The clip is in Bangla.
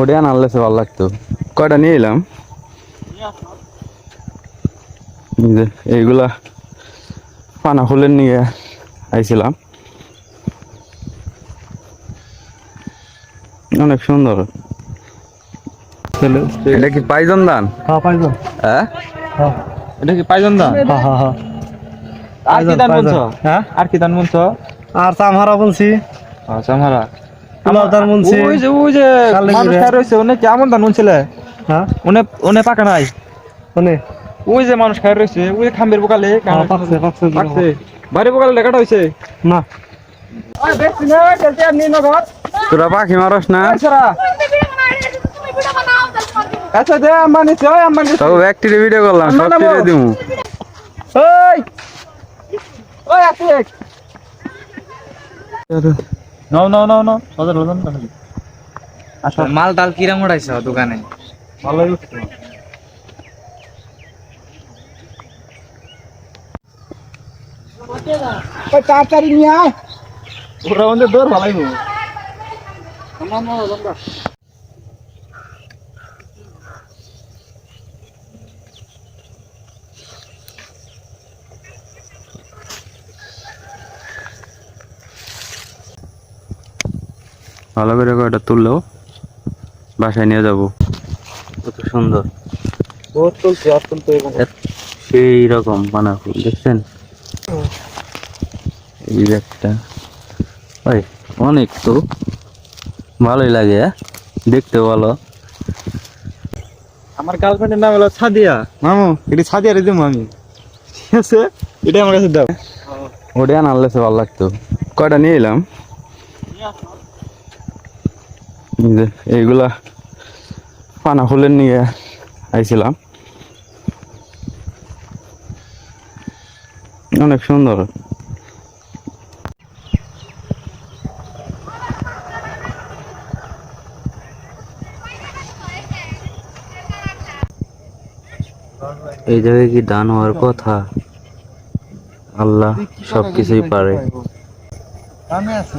ওটা আনলে সে ভালো লাগতো। কয়টা নিয়ে এলাম? এইগুলা পানা ফুলের নিয়ে আইছিলাম। অনেক সুন্দর। এটা কি পাইজন দান? হ্যাঁ হ্যাঁ? হ্যাঁ। এটা কি পাইজন দান? আর কি দান বলছো হ্যাঁ? আর কি দান বলছো আর চামহারা বলছি আচ্ছা আমারা পোলাও দান ওই যে ওই যে মানুষ। খায় রয়েছে উনি কেমন দান বলছিলে হ্যাঁ? উনি উনি পাকা নাই। ওই যে মানুষ খায় রয়েছে ওই যে খাম্বের বোকালে হ্যাঁ, পাকছে, পাকছে, পাকছে। বাড়ি বোকালে লেখাটা হয়েছে না। তোরা পাখি মারস না। আচ্ছা দে আম্বানি ওই আম্বানি তবে ব্যক্তির ভিডিও করলাম সব দিমু। ওই নাও নাও নাও নাও সদর হলাম তাহলে আচ্ছা মাল ডাল কিরাম উঠাইছ দোকানে? ভালোই উঠছে তাড়াতাড়ি নিয়ে আয়। ওরা বন্ধু দৌড় ভালোই হব ভালো করে কয়টা তুললেও বাসায় নিয়ে যাব। কত সুন্দর। সেই রকম পানা ফুল দেখছেন? এই একটা। ওই অনেক তো। ভালোই লাগে হ্যাঁ? দেখতে ভালো। আমার গার্লফ্রেন্ডের নাম হলো সাদিয়া। মামু এটি সাদিয়া রে দিমু আমি। ঠিক আছে? এটা আমার কাছে দাও। ওটা আনলে ভালো লাগতো। কয়টা নিয়ে এলাম? এইগুলা পানা ফুলের নিয়ে আইছিলাম। অনেক সুন্দর। এই জায়গায় কি দান হওয়ার কথা? আল্লাহ সবকিছুই পারে। আমি আছে